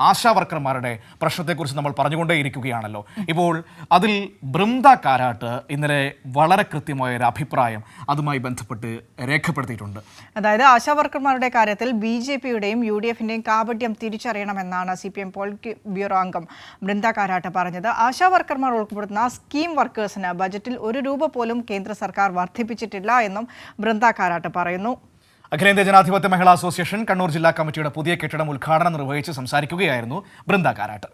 ആശാ വർക്കർമാരുടെ പ്രശ്നത്തെക്കുറിച്ച് നമ്മൾ പറഞ്ഞുകൊണ്ടേയിരിക്കുകയാണല്ലോ. ഇപ്പോൾ അതിൽ ബൃന്ദ കാരാട്ട് ഇന്നലെ വളരെ കൃത്യമായ ഒരു അഭിപ്രായം അതുമായി ബന്ധപ്പെട്ട് രേഖപ്പെടുത്തിയിട്ടുണ്ട്. അതായത് ആശാവർക്കർമാരുടെ കാര്യത്തിൽ ബി ജെ പിയുടെയും യു ഡി എഫിന്റെയും കാപട്യം തിരിച്ചറിയണമെന്നാണ് C P M polit bureau അംഗം ബൃന്ദ കാരാട്ട് പറഞ്ഞത്. ആശാവർക്കർമാർ ഉൾപ്പെടുന്ന സ്കീം വർക്കേഴ്സിന് ബജറ്റിൽ ഒരു രൂപ പോലും കേന്ദ്ര സർക്കാർ വർദ്ധിപ്പിച്ചിട്ടില്ല എന്നും ബൃന്ദ കാരാട്ട് പറയുന്നു. അഖിലേന്ത്യാ ജനാധിപത്യ മഹിളാ അസോസിയേഷൻ കണ്ണൂർ ജില്ലാ കമ്മിറ്റിയുടെ പുതിയ കെട്ടിടം ഉദ്ഘാടനം നിർവഹിച്ച് സംസാരിക്കുകയായിരുന്നു ബൃന്ദ കാരാട്ട്.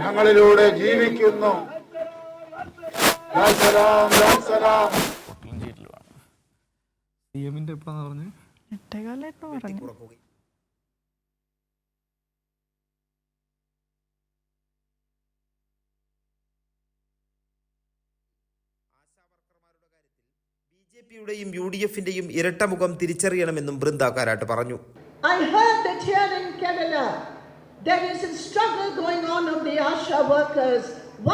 ഞങ്ങളിലൂടെ ജീവിക്കുന്നു. ലാൽ ജെ പിയുടെയും യു ഡി എഫിന്റെയും ഇരട്ടമുഖം തിരിച്ചറിയണമെന്നും ബൃന്ദ കാരാട്ട് പറഞ്ഞു I heard that here in Kerala, there is a struggle going on of the ASHA workers,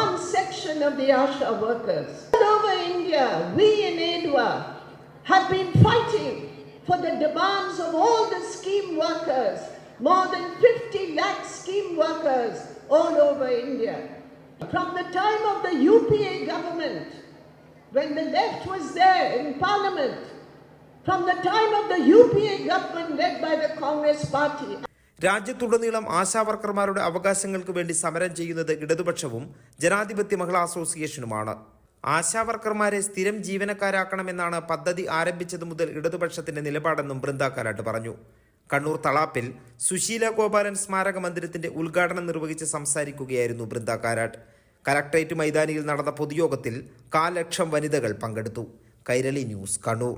one section of the ASHA workers. All over India, we in ADWA have been fighting for the demands of all the scheme workers, more than 50 lakh scheme workers all over India. From the time of the UPA government, when the left was there in parliament, from the time of the UPA government led by the Congress party, രാജ്യത്തുടനീളം ആശാവർക്കർമാരുടെ അവകാശങ്ങൾക്ക് വേണ്ടി സമരം ചെയ്യുന്നത് ഇടതുപക്ഷവും ജനാധിപത്യ മഹിളാ അസോസിയേഷനുമാണ്. ആശാവർക്കർമാരെ സ്ഥിരം ജീവനക്കാരാക്കണമെന്നാണ് പദ്ധതി ആരംഭിച്ചത് മുതൽ ഇടതുപക്ഷത്തിന്റെ നിലപാടെന്നും ബൃന്ദ കാരാട്ട് പറഞ്ഞു. കണ്ണൂർ തളാപ്പിൽ സുശീല ഗോപാലൻ സ്മാരക മന്ദിരത്തിന്റെ ഉദ്ഘാടനം നിർവഹിച്ച് സംസാരിക്കുകയായിരുന്നു ബൃന്ദ കാരാട്ട് കലക്ട്രേറ്റ് മൈതാനിയിൽ നടന്ന പൊതുയോഗത്തിൽ കാൽ ലക്ഷം വനിതകൾ പങ്കെടുത്തു. കൈരളി ന്യൂസ് കണ്ണൂർ.